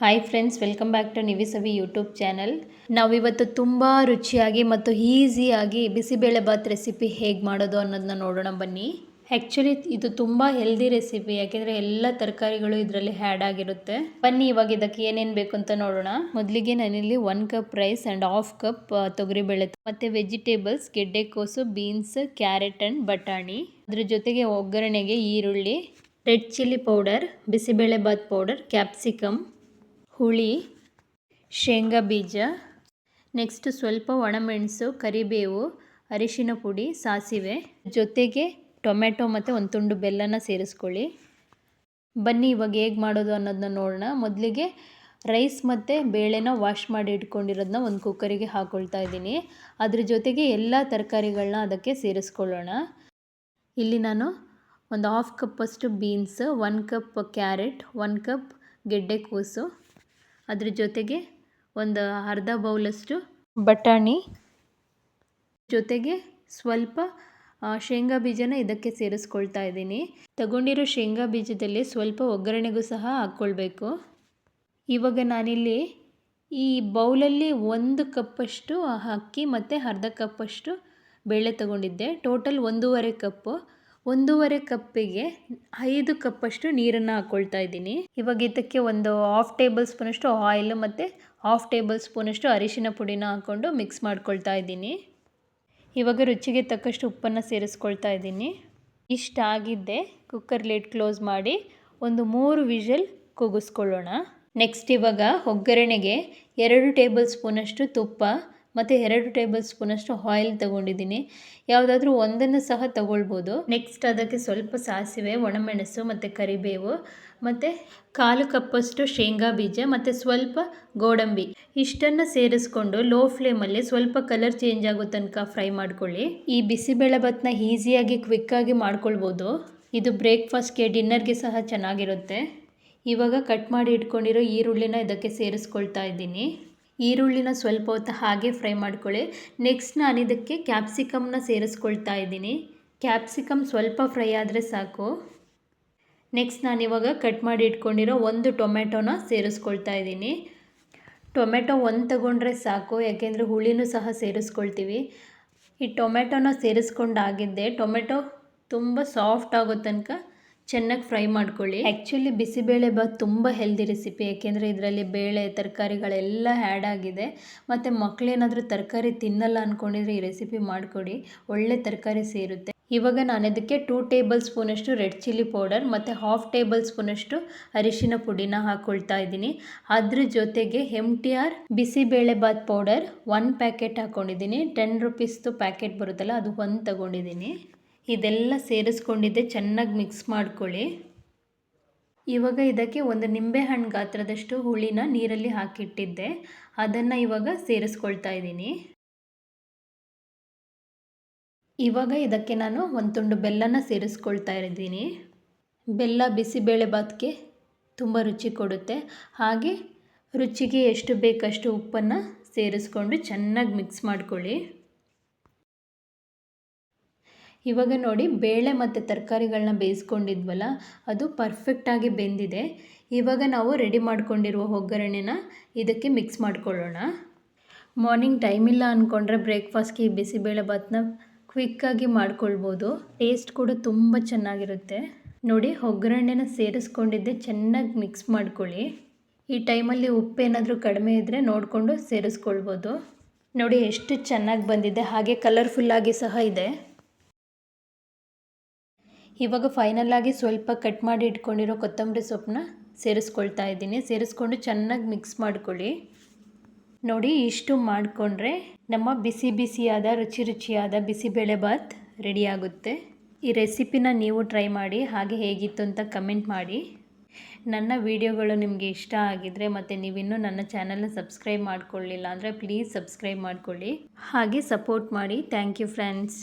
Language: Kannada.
Hi friends welcome back to ನಿವಿಸವಿ YouTube channel ನಾವಿವತ್ತು ತುಂಬ ರುಚಿಯಾಗಿ ಮತ್ತು ಈಸಿಯಾಗಿ ಬಿಸಿಬೇಳೆ ಬಾತ್ ರೆಸಿಪಿ ಹೇಗೆ ಮಾಡೋದು ಅನ್ನೋದನ್ನ ನೋಡೋಣ ಬನ್ನಿ. ಆ್ಯಕ್ಚುಲಿ ಇದು ತುಂಬ ಹೆಲ್ದಿ ರೆಸಿಪಿ ಯಾಕೆಂದರೆ ಎಲ್ಲ ತರಕಾರಿಗಳು ಇದರಲ್ಲಿ ಹ್ಯಾಡ್ ಆಗಿರುತ್ತೆ. ಬನ್ನಿ, ಇವಾಗ ಇದಕ್ಕೆ ಏನೇನು ಬೇಕು ಅಂತ ನೋಡೋಣ. ಮೊದಲಿಗೆ ನಾನಿಲ್ಲಿ one cup rice and half cup ತೊಗರಿಬೇಳೆ ಮತ್ತು ವೆಜಿಟೇಬಲ್ಸ್ ಗೆಡ್ಡೆಕೋಸು ಬೀನ್ಸ್ ಕ್ಯಾರೆಟ್ ಆ್ಯಂಡ್ ಬಟಾಣಿ. ಅದ್ರ ಜೊತೆಗೆ ಒಗ್ಗರಣೆಗೆ ಈರುಳ್ಳಿ red chilli powder bisibele bath powder capsicum ಹುಳಿ, ಶೇಂಗಾ ಬೀಜ ನೆಕ್ಸ್ಟ್ ಸ್ವಲ್ಪ ಒಣಮೆಣಸು, ಕರಿಬೇವು, ಅರಿಶಿನ ಪುಡಿ, ಸಾಸಿವೆ. ಜೊತೆಗೆ ಟೊಮೆಟೊ ಮತ್ತು ಒಂದು ತುಂಡು ಬೆಲ್ಲನ ಸೇರಿಸ್ಕೊಳ್ಳಿ. ಬನ್ನಿ, ಇವಾಗ ಹೇಗೆ ಮಾಡೋದು ಅನ್ನೋದನ್ನ ನೋಡೋಣ. ಮೊದಲಿಗೆ ರೈಸ್ ಮತ್ತು ಬೇಳೆನ ವಾಶ್ ಮಾಡಿ ಇಟ್ಕೊಂಡಿರೋದನ್ನ ಒಂದು ಕುಕ್ಕರಿಗೆ ಹಾಕ್ಕೊಳ್ತಾ ಇದ್ದೀನಿ. ಅದ್ರ ಜೊತೆಗೆ ಎಲ್ಲ ತರಕಾರಿಗಳನ್ನ ಅದಕ್ಕೆ ಸೇರಿಸ್ಕೊಳ್ಳೋಣ. ಇಲ್ಲಿ ನಾನು ಒಂದು ಹಾಫ್ ಕಪ್ಪಷ್ಟು beans one cup carrot one cup ಗೆಡ್ಡೆ ಗೆಡ್ಡೆಕೋಸು ಅದ್ರ ಜೊತೆಗೆ ಒಂದು ಅರ್ಧ ಬೌಲಷ್ಟು ಬಟಾಣಿ. ಜೊತೆಗೆ ಸ್ವಲ್ಪ ಶೇಂಗಾ ಬೀಜನ ಇದಕ್ಕೆ ಸೇರಿಸ್ಕೊಳ್ತಾ ಇದ್ದೀನಿ. ತಗೊಂಡಿರೋ ಶೇಂಗಾ ಬೀಜದಲ್ಲಿ ಸ್ವಲ್ಪ ಒಗ್ಗರಣೆಗೂ ಸಹ ಹಾಕ್ಕೊಳ್ಬೇಕು. ಇವಾಗ ನಾನಿಲ್ಲಿ ಈ ಬೌಲಲ್ಲಿ ಒಂದು ಕಪ್ಪಷ್ಟು ಅಕ್ಕಿ ಮತ್ತು ಅರ್ಧ ಕಪ್ಪಷ್ಟು ಬೇಳೆ ತಗೊಂಡಿದ್ದೆ. ಟೋಟಲ್ ಒಂದೂವರೆ ಕಪ್ಪು. ಒಂದೂವರೆ ಕಪ್ಪಿಗೆ ಐದು ಕಪ್ಪಷ್ಟು ನೀರನ್ನು ಹಾಕ್ಕೊಳ್ತಾ ಇದ್ದೀನಿ. ಇವಾಗ ಇದಕ್ಕೆ ಒಂದು ಹಾಫ್ ಟೇಬಲ್ ಸ್ಪೂನಷ್ಟು ಆಯಿಲ್ ಮತ್ತು ಹಾಫ್ ಟೇಬಲ್ ಸ್ಪೂನಷ್ಟು ಅರಿಶಿನ ಪುಡಿನ ಹಾಕ್ಕೊಂಡು ಮಿಕ್ಸ್ ಮಾಡ್ಕೊಳ್ತಾ ಇದ್ದೀನಿ. ಇವಾಗ ರುಚಿಗೆ ತಕ್ಕಷ್ಟು ಉಪ್ಪನ್ನು ಸೇರಿಸ್ಕೊಳ್ತಾ ಇದ್ದೀನಿ. ಇಷ್ಟ ಆಗಿದ್ದೆ ಕುಕ್ಕರ್ ಲಿಡ್ ಕ್ಲೋಸ್ ಮಾಡಿ ಒಂದು ಮೂರು ವಿಷಲ್ ಕೂಗಿಸ್ಕೊಳ್ಳೋಣ ನೆಕ್ಸ್ಟ್ ಇವಾಗ ಒಗ್ಗರಣೆಗೆ ಎರಡು ಟೇಬಲ್ ಸ್ಪೂನಷ್ಟು ತುಪ್ಪ ಮತ್ತು ಎರಡು ಟೇಬಲ್ ಸ್ಪೂನಷ್ಟು ಆಯಿಲ್ ತೊಗೊಂಡಿದ್ದೀನಿ. ಯಾವುದಾದ್ರೂ ಒಂದನ್ನು ಸಹ ತಗೊಳ್ಬೋದು. ನೆಕ್ಸ್ಟ್ ಅದಕ್ಕೆ ಸ್ವಲ್ಪ ಸಾಸಿವೆ ಒಣಮೆಣಸು ಮತ್ತು ಕರಿಬೇವು ಮತ್ತು ಕಾಲು ಕಪ್ಪಷ್ಟು ಶೇಂಗಾ ಬೀಜ ಮತ್ತು ಸ್ವಲ್ಪ ಗೋಡಂಬಿ. ಇಷ್ಟನ್ನು ಸೇರಿಸ್ಕೊಂಡು ಲೋ ಫ್ಲೇಮಲ್ಲಿ ಸ್ವಲ್ಪ ಕಲರ್ ಚೇಂಜ್ ಆಗೋ ತನಕ ಫ್ರೈ ಮಾಡ್ಕೊಳ್ಳಿ. ಈ ಬಿಸಿಬೇಳೆ ಭಾತ್ನ ಈಸಿಯಾಗಿ ಕ್ವಿಕ್ಕಾಗಿ ಮಾಡ್ಕೊಳ್ಬೋದು. ಇದು ಬ್ರೇಕ್ಫಾಸ್ಟ್ಗೆ ಡಿನ್ನರ್ಗೆ ಸಹ ಚೆನ್ನಾಗಿರುತ್ತೆ. ಇವಾಗ ಕಟ್ ಮಾಡಿ ಇಟ್ಕೊಂಡಿರೋ ಈರುಳ್ಳಿನ ಇದಕ್ಕೆ ಸೇರಿಸ್ಕೊಳ್ತಾ ಇದ್ದೀನಿ. ಈರುಳ್ಳಿನ ಸ್ವಲ್ಪ ಹೊತ್ತು ಹಾಗೆ ಫ್ರೈ ಮಾಡ್ಕೊಳ್ಳಿ. ನೆಕ್ಸ್ಟ್ ನಾನು ಇದಕ್ಕೆ ಕ್ಯಾಪ್ಸಿಕಮ್ನ ಸೇರಿಸ್ಕೊಳ್ತಾ ಇದ್ದೀನಿ. ಕ್ಯಾಪ್ಸಿಕಮ್ ಸ್ವಲ್ಪ ಫ್ರೈ ಆದರೆ ಸಾಕು. ನೆಕ್ಸ್ಟ್ ನಾನಿವಾಗ ಕಟ್ ಮಾಡಿ ಇಟ್ಕೊಂಡಿರೋ ಒಂದು ಟೊಮೆಟೊನ ಸೇರಿಸ್ಕೊಳ್ತಾ ಇದ್ದೀನಿ. ಟೊಮೆಟೊ ಒಂದು ತಗೊಂಡ್ರೆ ಸಾಕು, ಯಾಕೆಂದರೆ ಹುಳಿನೂ ಸಹ ಸೇರಿಸ್ಕೊಳ್ತೀವಿ. ಈ ಟೊಮೆಟೊನ ಸೇರಿಸ್ಕೊಂಡಾಗಿದ್ದೆ ಟೊಮೆಟೊ ತುಂಬ ಸಾಫ್ಟ್ ಆಗೋ ತನಕ ಚೆನ್ನಾಗಿ ಫ್ರೈ ಮಾಡ್ಕೊಳ್ಳಿ. ಆ್ಯಕ್ಚುಲಿ ಬಿಸಿಬೇಳೆ ಬಾತ್ ತುಂಬ ಹೆಲ್ದಿ ರೆಸಿಪಿ ಏಕೆಂದರೆ ಇದರಲ್ಲಿ ಬೇಳೆ, ತರಕಾರಿಗಳೆಲ್ಲ ಆ್ಯಡ್ ಆಗಿದೆ. ಮತ್ತು ಮಕ್ಕಳೇನಾದರೂ ತರಕಾರಿ ತಿನ್ನಲ್ಲ ಅಂದ್ಕೊಂಡಿದ್ರೆ ಈ ರೆಸಿಪಿ ಮಾಡಿಕೊಡಿ. ಒಳ್ಳೆ ತರಕಾರಿ ಸೇರುತ್ತೆ. ಇವಾಗ ನಾನು ಇದಕ್ಕೆ ಟೂ ಟೇಬಲ್ ಸ್ಪೂನಷ್ಟು ರೆಡ್ ಚಿಲ್ಲಿ ಪೌಡರ್ ಮತ್ತು ಹಾಫ್ ಟೇಬಲ್ ಸ್ಪೂನಷ್ಟು ಅರಿಶಿನ ಪುಡಿನ ಹಾಕ್ಕೊಳ್ತಾ ಇದ್ದೀನಿ. ಅದ್ರ ಜೊತೆಗೆ M T R bisibelebath powder one packet ಹಾಕ್ಕೊಂಡಿದ್ದೀನಿ ಟೆನ್ ರುಪೀಸ್ದು ಪ್ಯಾಕೆಟ್ ಬರುತ್ತಲ್ಲ, ಅದು ಒಂದು ತಗೊಂಡಿದ್ದೀನಿ. ಇದೆಲ್ಲ ಸೇರಿಸ್ಕೊಂಡಿದ್ದೆ, ಚೆನ್ನಾಗಿ ಮಿಕ್ಸ್ ಮಾಡ್ಕೊಳ್ಳಿ. ಇವಾಗ ಇದಕ್ಕೆ ಒಂದು ನಿಂಬೆಹಣ್ಣು ಗಾತ್ರದಷ್ಟು ಹುಳಿನ ನೀರಲ್ಲಿ ಹಾಕಿಟ್ಟಿದ್ದೆ. ಅದನ್ನು ಇವಾಗ ಸೇರಿಸ್ಕೊಳ್ತಾ ಇದ್ದೀನಿ. ಇವಾಗ ಇದಕ್ಕೆ ನಾನು ಒಂದು ತುಂಡು ಬೆಲ್ಲನ ಸೇರಿಸ್ಕೊಳ್ತಾ ಇದ್ದೀನಿ. ಬೆಲ್ಲ ಬಿಸಿಬೇಳೆ ಬಾತ್ಗೆ ತುಂಬ ರುಚಿ ಕೊಡುತ್ತೆ. ಹಾಗೆ ರುಚಿಗೆ ಎಷ್ಟು ಬೇಕಷ್ಟು ಉಪ್ಪನ್ನು ಸೇರಿಸ್ಕೊಂಡು ಚೆನ್ನಾಗಿ ಮಿಕ್ಸ್ ಮಾಡ್ಕೊಳ್ಳಿ. ಇವಾಗ ನೋಡಿ ಬೇಳೆ ಮತ್ತು ತರಕಾರಿಗಳನ್ನ ಬೇಯಿಸ್ಕೊಂಡಿದ್ವಲ್ಲ, ಅದು ಪರ್ಫೆಕ್ಟಾಗಿ ಬೆಂದಿದೆ. ಇವಾಗ ನಾವು ರೆಡಿ ಮಾಡ್ಕೊಂಡಿರುವ ಒಗ್ಗರಣೆನ ಇದಕ್ಕೆ ಮಿಕ್ಸ್ ಮಾಡ್ಕೊಳ್ಳೋಣ. ಮಾರ್ನಿಂಗ್ ಟೈಮ್ ಇಲ್ಲ ಅಂದ್ಕೊಂಡ್ರೆ ಬ್ರೇಕ್ಫಾಸ್ಟ್ಗೆ ಈ ಬಿಸಿಬೇಳೆ ಭಾತನ್ನ ಕ್ವಿಕ್ಕಾಗಿ ಮಾಡ್ಕೊಳ್ಬೋದು. ಟೇಸ್ಟ್ ಕೂಡ ತುಂಬ ಚೆನ್ನಾಗಿರುತ್ತೆ. ನೋಡಿ ಒಗ್ಗರಣೆನ ಸೇರಿಸ್ಕೊಂಡಿದ್ದೆ, ಚೆನ್ನಾಗಿ ಮಿಕ್ಸ್ ಮಾಡ್ಕೊಳ್ಳಿ. ಈ ಟೈಮಲ್ಲಿ ಉಪ್ಪೇನಾದರೂ ಕಡಿಮೆ ಇದ್ದರೆ ನೋಡಿಕೊಂಡು ಸೇರಿಸ್ಕೊಳ್ಬೋದು. ನೋಡಿ ಎಷ್ಟು ಚೆನ್ನಾಗಿ ಬಂದಿದೆ, ಹಾಗೆ ಕಲರ್ಫುಲ್ಲಾಗಿ ಸಹ ಇದೆ. ಇವಾಗ ಫೈನಲಾಗಿ ಸ್ವಲ್ಪ ಕಟ್ ಮಾಡಿ ಇಟ್ಕೊಂಡಿರೋ ಕೊತ್ತಂಬರಿ ಸೊಪ್ಪನ್ನ ಸೇರಿಸ್ಕೊಳ್ತಾ ಇದ್ದೀನಿ. ಸೇರಿಸ್ಕೊಂಡು ಚೆನ್ನಾಗಿ ಮಿಕ್ಸ್ ಮಾಡ್ಕೊಳ್ಳಿ. ನೋಡಿ, ಇಷ್ಟು ಮಾಡಿಕೊಂಡ್ರೆ ನಮ್ಮ ಬಿಸಿ ಬಿಸಿಯಾದ, ರುಚಿ ರುಚಿಯಾದ ಬಿಸಿಬೇಳೆ ಬಾತ್ ರೆಡಿ ಆಗುತ್ತೆ. ಈ ರೆಸಿಪಿನ ನೀವು ಟ್ರೈ ಮಾಡಿ, ಹಾಗೆ ಹೇಗಿತ್ತು ಅಂತ ಕಮೆಂಟ್ ಮಾಡಿ. ನನ್ನ ವಿಡಿಯೋಗಳು ನಿಮಗೆ ಇಷ್ಟ ಆಗಿದರೆ ಮತ್ತು ನೀವಿನ್ನೂ ನನ್ನ ಚಾನಲ್ನ ಸಬ್ಸ್ಕ್ರೈಬ್ ಮಾಡ್ಕೊಳ್ಳಿಲ್ಲ ಅಂದರೆ ಪ್ಲೀಸ್ ಸಬ್ಸ್ಕ್ರೈಬ್ ಮಾಡ್ಕೊಳ್ಳಿ. ಹಾಗೆ ಸಪೋರ್ಟ್ ಮಾಡಿ. Thank you friends